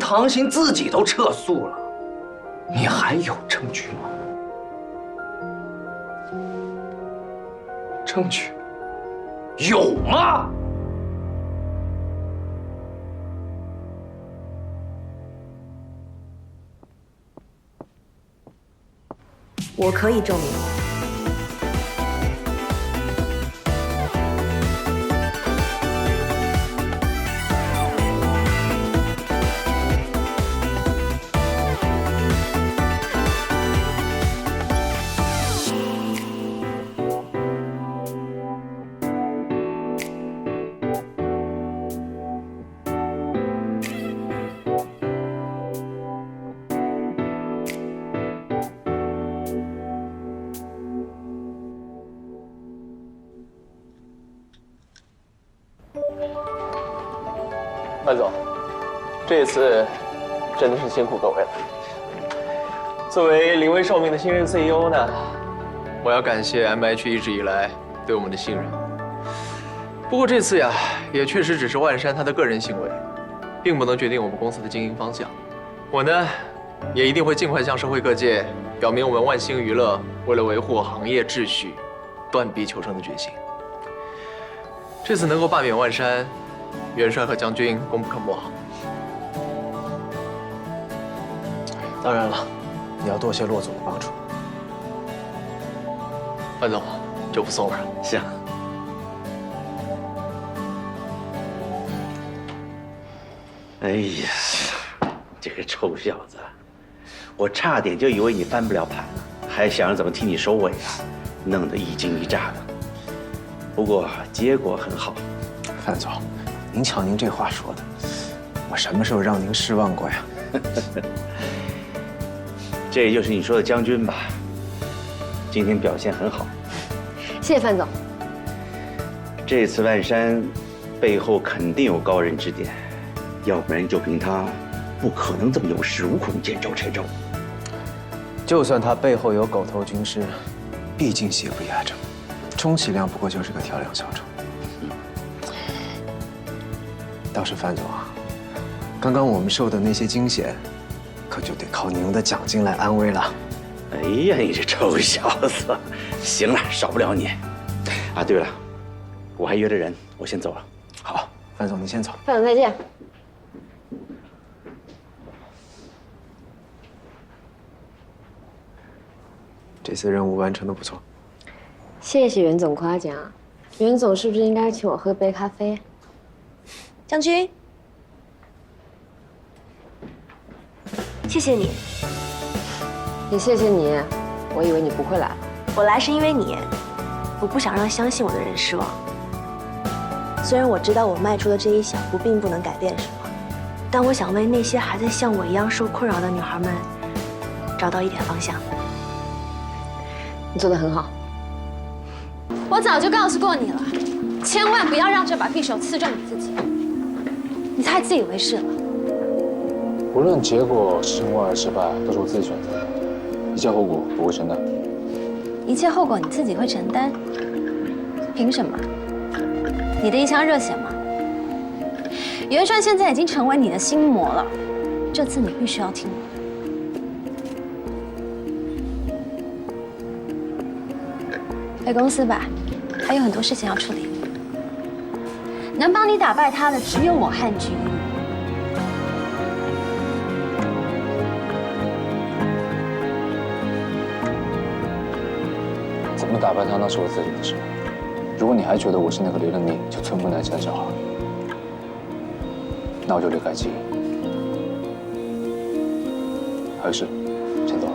唐鑫自己都撤诉了，你还有证据吗？证据有吗？我可以证明。万总，这次真的是辛苦各位了。作为临危受命的新任 CEO 呢，我要感谢 MH 一直以来对我们的信任。不过这次呀，也确实只是万山他的个人行为，并不能决定我们公司的经营方向。我呢，也一定会尽快向社会各界表明我们万兴娱乐为了维护行业秩序，断臂求生的决心。这次能够罢免万山。元帅和将军功不可没。当然了，你要多谢骆总的帮助。范总，就不送了。行。哎呀，这个臭小子，我差点就以为你翻不了盘了，还想着怎么替你收尾啊，弄得一惊一乍的。不过结果很好，范总。您瞧，您这话说的，我什么时候让您失望过呀？这也就是你说的将军吧？今天表现很好，谢谢范总。这次万山背后肯定有高人指点，要不然就凭他，不可能这么有恃无恐、见招拆招。就算他背后有狗头军师，毕竟邪不压正，充其量不过就是个调两小丑。倒是范总啊，刚刚我们受的那些惊险，可就得靠您的奖金来安慰了。哎呀，你这臭小子！行了，少不了你。啊，对了，我还约着人，我先走了。好，范总您先走。范总再见。这次任务完成的不错。谢谢袁总夸奖。袁总是不是应该请我喝杯咖啡？将军，谢谢你，也谢谢你。我以为你不会来，我来是因为你，我不想让相信我的人失望。虽然我知道我迈出的这一小步并不能改变什么，但我想为那些还在像我一样受困扰的女孩们找到一点方向。你做的很好。我早就告诉过你了，千万不要让这把匕首刺中你自己。你太自以为是了。无论结果是成功还是失败，都是我自己选择的，一切后果我会承担。一切后果你自己会承担？凭什么？你的一腔热血吗？元帅现在已经成为你的心魔了，这次你必须要听我的。回公司吧，还有很多事情要处理。能帮你打败他的只有我和菊玉。怎么打败他那是我自己的事。如果你还觉得我是那个离了你就寸步难行的小孩，那我就离开记忆。还有事，先走了。